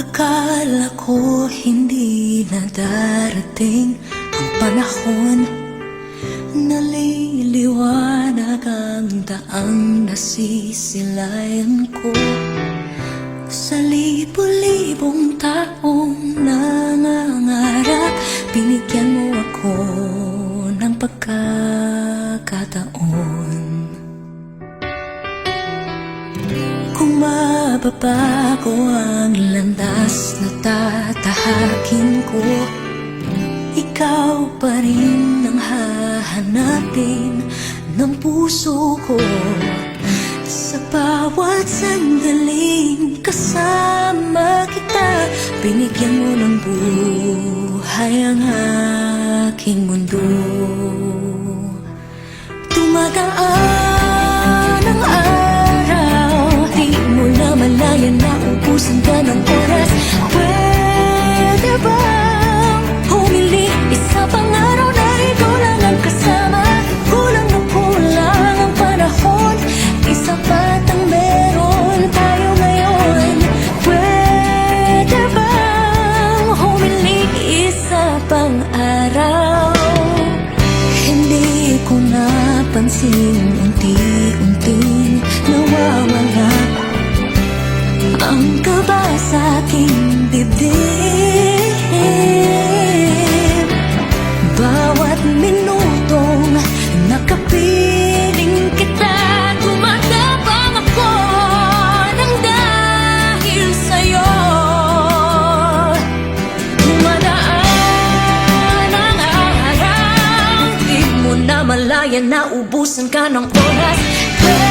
Akala ko hindi na darating ang panahon. Naliliwanag ang daang nasisilayan ko. Sa libo-libong taong nangangarap Binigyan mo ako ng pagkakataon mababago ang landas na tatahakin ko. Ikaw pa rin ang hahanapin ng puso ko. Sa bawat sandaling kasama kita Binigyan mo ng buhay ang aking mundo. Tumagaan napansin unti-unting nawawala. Ang kaba sa aking araw Di mo na malaya na ubusan ka ng oras